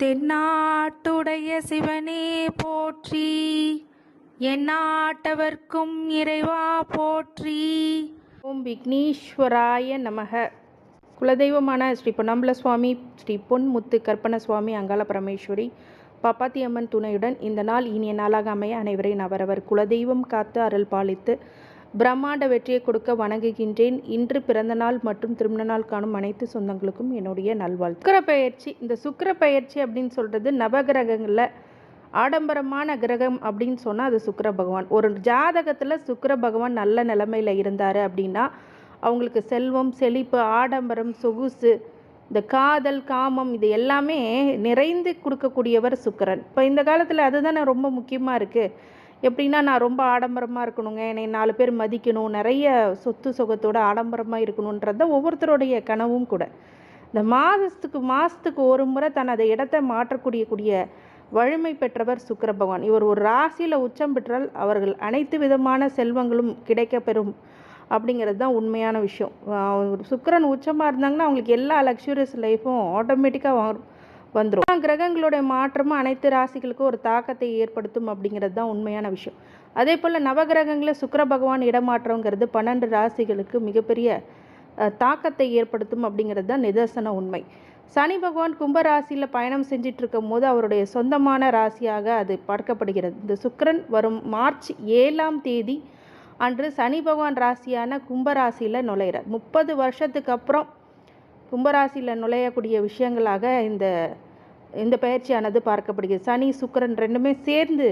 தென்னாட்டுடைய சிவனே போற்றி. எந்நாட்டவர்க்கும் இறைவா போற்றி. ஓம் விக்னேஸ்வராய நமக. குலதெய்வமான ஸ்ரீ பொன்னம்பல சுவாமி ஸ்ரீ பொன்முத்து கற்பன சுவாமி அங்காள பரமேஸ்வரி பாப்பாத்தி அம்மன் துணையுடன் இந்த நாள் இனிய நாளாக அமைய அனைவரையும் அவரவர் குலதெய்வம் காத்து அருள் பாலித்து பிரம்மாண்ட வெற்றியை கொடுக்க வணங்குகின்றேன். இன்று பிறந்த நாள் மற்றும் திருமண நாள் காணும் அனைத்து சொந்தங்களுக்கும் என்னுடைய நல்வாழ்த்து. சுக்கிர பயிற்சி இந்த சுக்கிர பயிற்சி அப்படின்னு சொல்கிறது நவகிரகங்களில் ஆடம்பரமான கிரகம் அப்படின்னு சொன்னால் அது சுக்கிர பகவான். ஒரு ஜாதகத்தில் சுக்கர பகவான் நல்ல நிலைமையில் இருந்தார் அப்படின்னா அவங்களுக்கு செல்வம் செழிப்பு ஆடம்பரம் சொகுசு இந்த காதல் காமம் இது எல்லாமே நிறைந்து கொடுக்கக்கூடியவர் சுக்கரன். இப்போ இந்த காலத்தில் அதுதானே ரொம்ப முக்கியமாக இருக்குது எப்படின்னா நான் ரொம்ப ஆடம்பரமாக இருக்கணுங்க. என்னை நாலு பேர் மதிக்கணும். நிறைய சொத்து சுகத்தோட ஆடம்பரமாக இருக்கணுன்றது தான் ஒவ்வொருத்தருடைய கனவும் கூட. இந்த மாதத்துக்கு மாதத்துக்கு ஒரு முறை தனது இடத்தை மாற்றக்கூடிய கூடிய வலிமை பெற்றவர் சுக்கர பகவான். இவர் ஒரு ராசியில் உச்சம் பெற்றால் அவர்கள் அனைத்து விதமான செல்வங்களும் கிடைக்கப்பெறும் அப்படிங்கிறது தான் உண்மையான விஷயம். சுக்கரன் உச்சமாக இருந்தாங்கன்னா அவங்களுக்கு எல்லா லக்ஸுரியஸ் லைஃப்பும் ஆட்டோமேட்டிக்காக வந்துடும் கிரகங்களுடைய மாற்றமும் அனைத்து ராசிகளுக்கும் ஒரு தாக்கத்தை ஏற்படுத்தும் அப்படிங்கிறது தான் உண்மையான விஷயம். அதே போல் நவகிரகங்களில் சுக்கர பகவான் இடமாற்றங்கிறது பன்னெண்டு ராசிகளுக்கு மிகப்பெரிய தாக்கத்தை ஏற்படுத்தும் அப்படிங்கிறது தான் நிதர்சன உண்மை. சனி பகவான் கும்ப ராசியில் பயணம் செஞ்சிட்டு இருக்கும் போது அவருடைய சொந்தமான ராசியாக அது பார்க்கப்படுகிறது. இந்த சுக்கரன் வரும் மார்ச் ஏழாம் தேதி அன்று சனி பகவான் ராசியான கும்ப ராசியில் நுழையிறார். முப்பது வருஷத்துக்கு அப்புறம் கும்பராசியில் நுழையக்கூடிய விஷயங்களாக இந்த இந்த பயிற்சியானது பார்க்கப்படுகிறது. சனி சுக்கரன் ரெண்டுமே சேர்ந்து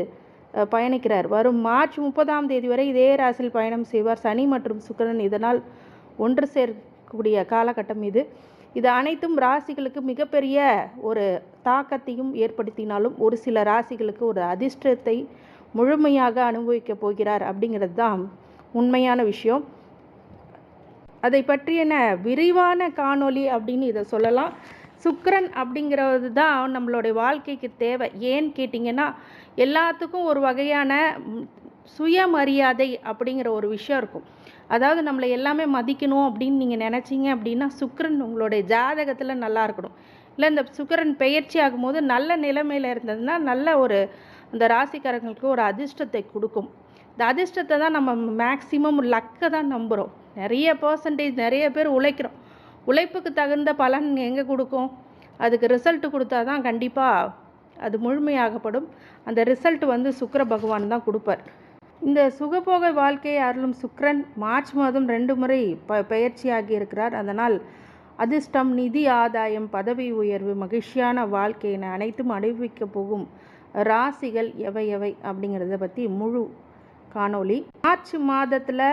பயணிக்கிறார். வரும் மார்ச் முப்பதாம் தேதி வரை இதே ராசியில் பயணம் செய்வார். சனி மற்றும் சுக்கிரன் இதனால் ஒன்று சேர்க்கக்கூடிய காலகட்டம் இது. இது அனைத்தும் ராசிகளுக்கு மிகப்பெரிய ஒரு தாக்கத்தையும் ஏற்படுத்தினாலும் ஒரு சில ராசிகளுக்கு ஒரு அதிர்ஷ்டத்தை முழுமையாக அனுபவிக்கப் போகிறார் அப்படிங்கிறது தான் உண்மையான விஷயம். அதை பற்றியன விரிவான காணொளி அப்படின்னு இதை சொல்லலாம். சுக்கரன் அப்படிங்கிறது தான் நம்மளுடைய வாழ்க்கைக்கு தேவை. ஏன்னு கேட்டிங்கன்னா எல்லாத்துக்கும் ஒரு வகையான சுயமரியாதை அப்படிங்கிற ஒரு விஷயம் இருக்கும். அதாவது நம்மளை எல்லாமே மதிக்கணும் அப்படின்னு நீங்கள் நினச்சிங்க அப்படின்னா சுக்கரன் உங்களுடைய ஜாதகத்தில் நல்லா இருக்கணும். இல்லை இந்த சுக்கிரன் பெயர்ச்சி ஆகும்போது நல்ல நிலைமையில் இருந்ததுன்னா நல்ல ஒரு அந்த ராசிக்காரங்களுக்கு ஒரு அதிர்ஷ்டத்தை கொடுக்கும். இந்த அதிர்ஷ்டத்தை தான் நம்ம மேக்சிமம் லக்கை தான் நம்புகிறோம் நிறைய பர்சன்டேஜ் நிறைய பேர் உழைக்கிறோம். உழைப்புக்கு தகுந்த பலன் எங்கே கொடுக்கும்? அதுக்கு ரிசல்ட்டு கொடுத்தா தான் கண்டிப்பாக அது முழுமையாகப்படும். அந்த ரிசல்ட் வந்து சுக்கர பகவான் தான் கொடுப்பார். இந்த சுகபோக வாழ்க்கையை அருளும் சுக்கரன் மார்ச் மாதம் ரெண்டு முறை ப பயிற்சியாகி இருக்கிறார். அதனால் அதிர்ஷ்டம் நிதி ஆதாயம் பதவி உயர்வு மகிழ்ச்சியான வாழ்க்கையின அனைத்தும் அனுபவிக்க போகும் ராசிகள் எவை எவை அப்படிங்கிறத பற்றி முழு காணொளி. மார்ச் மாதத்தில்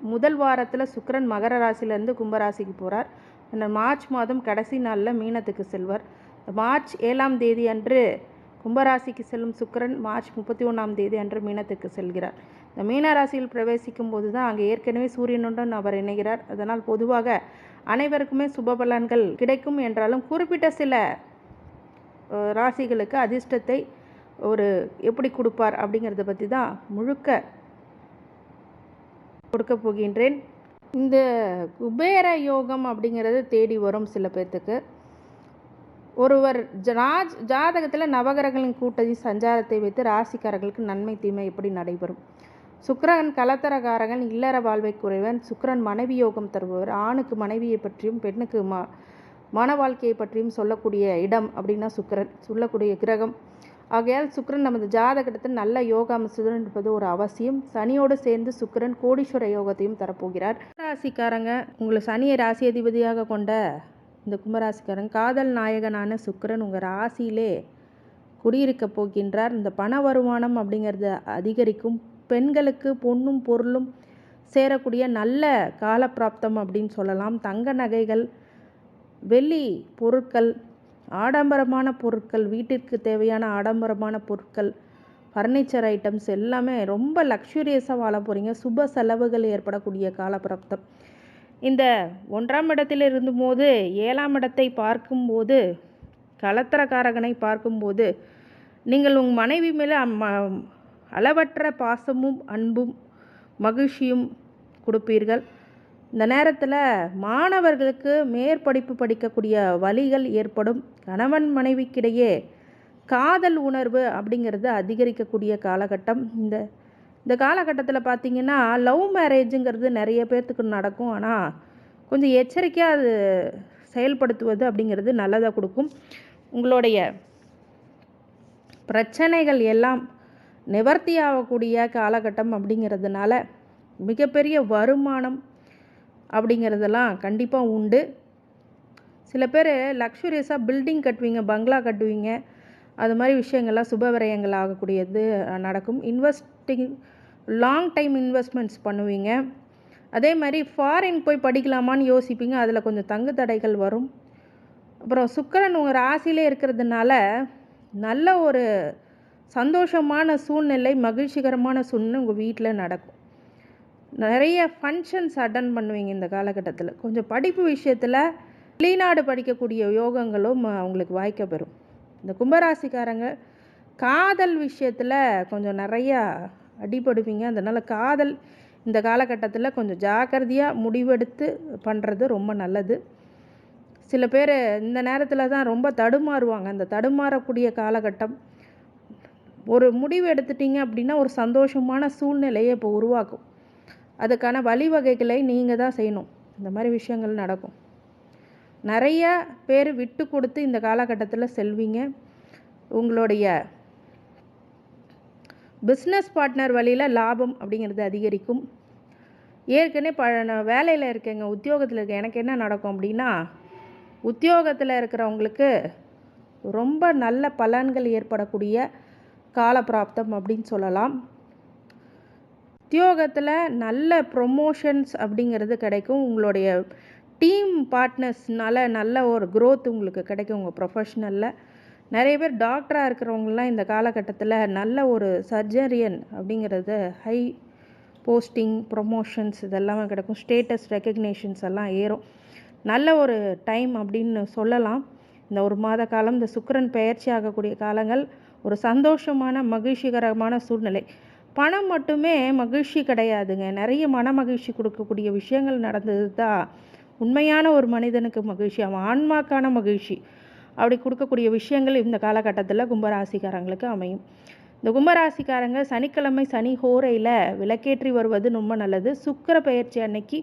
முதல் வாரத்தில் சுக்கிரன் மகர ராசியிலேருந்து கும்பராசிக்கு போகிறார் அந்த மார்ச் மாதம் கடைசி நாளில் மீனத்துக்கு செல்வார். மார்ச் ஏழாம் தேதி அன்று கும்பராசிக்கு செல்லும் சுக்கிரன் மார்ச் முப்பத்தி ஒன்றாம் தேதி அன்று மீனத்துக்கு செல்கிறார். இந்த மீன ராசியில் பிரவேசிக்கும் போது தான் அங்கே ஏற்கனவே சூரியனுடன் அவர் இணைகிறார். அதனால் பொதுவாக அனைவருக்குமே சுப பலன்கள் கிடைக்கும் என்றாலும் குறிப்பிட்ட சில ராசிகளுக்கு அதிர்ஷ்டத்தை ஒரு எப்படி கொடுப்பார் அப்படிங்கிறத பற்றி தான் முழுக்க கொடுக்க போகின்றேன். இந்த குபேர யோகம் அப்படிங்கிறது தேடி வரும் சில பேர்த்துக்கு. ஒருவர் ஜாஜ் ஜாதகத்தில் நவகிரகங்களின் கூட்டத்தின் சஞ்சாரத்தை வைத்து ராசிக்காரர்களுக்கு நன்மை தீமை எப்படி நடைபெறும்? சுக்கரன் கலத்தரகாரகன் இல்லற வாழ்வை குறைவன் சுக்கிரன் மனைவி யோகம் தருபவர் ஆணுக்கு மனைவியை பற்றியும் பெண்ணுக்கு ம மன வாழ்க்கையை பற்றியும் சொல்லக்கூடிய இடம் அப்படின்னா சுக்கரன். சொல்லக்கூடிய கிரகம். ஆகையால் சுக்கரன் நமது ஜாதகத்தில் நல்ல யோக அம்சத்துடன் இருப்பது ஒரு அவசியம். சனியோடு சேர்ந்து சுக்கரன் கோடீஸ்வர யோகத்தையும் தரப்போகிறார். ராசிக்காரங்க உங்களை சனியை ராசி அதிபதியாக கொண்ட இந்த கும்பராசிக்காரன் காதல் நாயகனான சுக்கரன் உங்கள் ராசியிலே குடியிருக்க போகின்றார். இந்த பண வருமானம் அப்படிங்கிறது அதிகரிக்கும். பெண்களுக்கு பொண்ணும் பொருளும் சேரக்கூடிய நல்ல காலப்பிராப்தம் அப்படின்னு சொல்லலாம். தங்க நகைகள் வெள்ளி பொருட்கள் ஆடம்பரமான பொருட்கள் வீட்டிற்கு தேவையான ஆடம்பரமான பொருட்கள் ஃபர்னிச்சர் ஐட்டம்ஸ் எல்லாமே ரொம்ப லக்ஸுரியஸாக வாழ போகிறீங்க சுப செலவுகள் ஏற்படக்கூடிய காலப்பிரப்தம். இந்த ஒன்றாம் இடத்தில் இருந்தபோது ஏழாம் இடத்தை பார்க்கும்போது கலத்தரக்காரகனை பார்க்கும்போது நீங்கள் உங்கள் மனைவி மேலே அளவற்ற பாசமும் அன்பும் மகிழ்ச்சியும் கொடுப்பீர்கள். இந்த நேரத்தில் மாணவர்களுக்கு மேற்படிப்பு படிக்கக்கூடிய வழிகள் ஏற்படும். கணவன் மனைவிக்கிடையே காதல் உணர்வு அப்படிங்கிறது அதிகரிக்கக்கூடிய காலகட்டம். இந்த இந்த காலகட்டத்தில் பார்த்திங்கன்னா லவ் மேரேஜுங்கிறது நிறைய பேர்த்துக்கு நடக்கும். ஆனால் கொஞ்சம் எச்சரிக்கையாக அது செயல்படுத்துவது அப்படிங்கிறது நல்லதாக கொடுக்கும். உங்களுடைய பிரச்சனைகள் எல்லாம் நிவர்த்தி ஆகக்கூடிய காலகட்டம் அப்படிங்கிறதுனால மிகப்பெரிய வருமானம் அப்படிங்கிறதெல்லாம் கண்டிப்பாக உண்டு. சில பேர் லக்ஸுரியஸாக பில்டிங் கட்டுவீங்க பங்களா கட்டுவீங்க. அது மாதிரி விஷயங்கள்லாம் சுப விரயங்கள் ஆகக்கூடியது நடக்கும். இன்வெஸ்டிங் லாங் டைம் இன்வெஸ்ட்மெண்ட்ஸ் பண்ணுவீங்க. அதே மாதிரி ஃபாரின் போய் படிக்கலாமான்னு யோசிப்பீங்க அதில் கொஞ்சம் தங்கு தடைகள் வரும். அப்புறம் சுக்கரன் உங்கள் ராசியிலே இருக்கிறதுனால நல்ல ஒரு சந்தோஷமான சூழ்நிலை மகிழ்ச்சிகரமான சூழ்நிலை உங்கள் வீட்டில் நடக்கும். நிறைய ஃபங்க்ஷன்ஸ் அட்டன் பண்ணுவீங்க இந்த காலகட்டத்தில். கொஞ்சம் படிப்பு விஷயத்தில் வெளிநாடு படிக்கக்கூடிய யோகங்களும் அவங்களுக்கு வாய்க்க பெறும். இந்த கும்பராசிக்காரங்க காதல் விஷயத்தில் கொஞ்சம் நிறையா அடிபடுவீங்க. அதனால் காதல் இந்த காலகட்டத்தில் கொஞ்சம் ஜாக்கிரதையாக முடிவெடுத்து பண்ணுறது ரொம்ப நல்லது. சில பேர் இந்த நேரத்தில் தான் ரொம்ப தடுமாறுவாங்க. அந்த தடுமாறக்கூடிய காலகட்டம். ஒரு முடிவு எடுத்துட்டீங்க அப்படின்னா ஒரு சந்தோஷமான சூழ்நிலையை இப்போ உருவாக்கும். அதுக்கான வழிவகைகளை நீங்கள் தான் செய்யணும். இந்த மாதிரி விஷயங்கள் நடக்கும். நிறைய பேர் விட்டு கொடுத்து இந்த காலகட்டத்தில் செல்வீங்க. உங்களுடைய பிஸ்னஸ் பார்ட்னர் வழியில் லாபம் அப்படிங்கிறது அதிகரிக்கும். ஏற்கனவே ப நான் வேலையில் இருக்கேங்க உத்தியோகத்தில் இருக்க எனக்கு என்ன நடக்கும் அப்படின்னா உத்தியோகத்தில் இருக்கிறவங்களுக்கு ரொம்ப நல்ல பலன்கள் ஏற்படக்கூடிய காலப்பிராப்தம் அப்படின்னு சொல்லலாம். உத்தியோகத்தில் நல்ல ப்ரொமோஷன்ஸ் அப்படிங்கிறது கிடைக்கும். உங்களுடைய டீம் பார்ட்னர்ஸ்னால நல்ல ஒரு க்ரோத் உங்களுக்கு கிடைக்கும் உங்கள் ப்ரொஃபஷ்னலில் நிறைய பேர் டாக்டராக இருக்கிறவங்கலாம் இந்த காலகட்டத்தில் நல்ல ஒரு சர்ஜரியன் அப்படிங்கிறது ஹை போஸ்டிங் ப்ரொமோஷன்ஸ் இதெல்லாமே கிடைக்கும். ஸ்டேட்டஸ் ரெக்கக்னேஷன்ஸ் எல்லாம் ஏறும். நல்ல ஒரு டைம் அப்படின்னு சொல்லலாம். இந்த ஒரு மாத காலம் இந்த சுக்கரன் பெயர்ச்சி ஆகக்கூடிய காலங்கள் ஒரு சந்தோஷமான மகிழ்ச்சிகரமான சூழ்நிலை. பணம் மட்டுமே மகிழ்ச்சி கிடையாதுங்க. நிறைய மன மகிழ்ச்சி கொடுக்கக்கூடிய விஷயங்கள் நடந்தது தான் உண்மையான ஒரு மனிதனுக்கு மகிழ்ச்சி அவன் ஆன்மாக்கான மகிழ்ச்சி அப்படி கொடுக்கக்கூடிய விஷயங்கள் இந்த காலகட்டத்தில் கும்பராசிக்காரங்களுக்கு அமையும். இந்த கும்பராசிக்காரங்க சனிக்கிழமை சனி ஹோரையில் விளக்கேற்றி வருவது ரொம்ப நல்லது. சுக்கர பயிற்சி அன்னைக்கு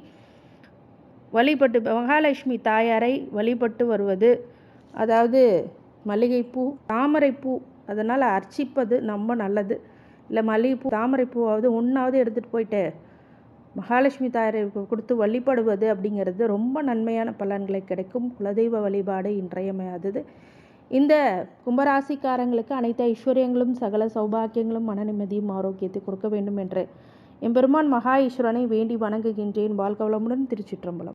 வழிபட்டு மகாலட்சுமி தாயாரை வழிபட்டு வருவது. அதாவது மல்லிகைப்பூ தாமரைப்பூ அதனால் அர்ச்சிப்பது ரொம்ப நல்லது. இல்லை மல்லிகைப்பூ தாமரைப்பூவாவது ஒன்றாவது எடுத்துகிட்டு போயிட்டு மகாலட்சுமி தாயாரை கொடுத்து வழிபடுவது அப்படிங்கிறது ரொம்ப நன்மையான பலன்களை கிடைக்கும். குலதெய்வ வழிபாடு இன்றையமையாதது. இந்த கும்பராசிக்காரங்களுக்கு அனைத்து ஐஸ்வர்யங்களும் சகல சௌபாக்கியங்களும் மன நிம்மதியும் ஆரோக்கியத்தை கொடுக்க வேண்டும் என்று எம்பெருமான் மகா ஈஸ்வரனை வேண்டி வணங்குகின்றேன். வாழ்கவளமுடன் திருச்சிற்றம்பலம்.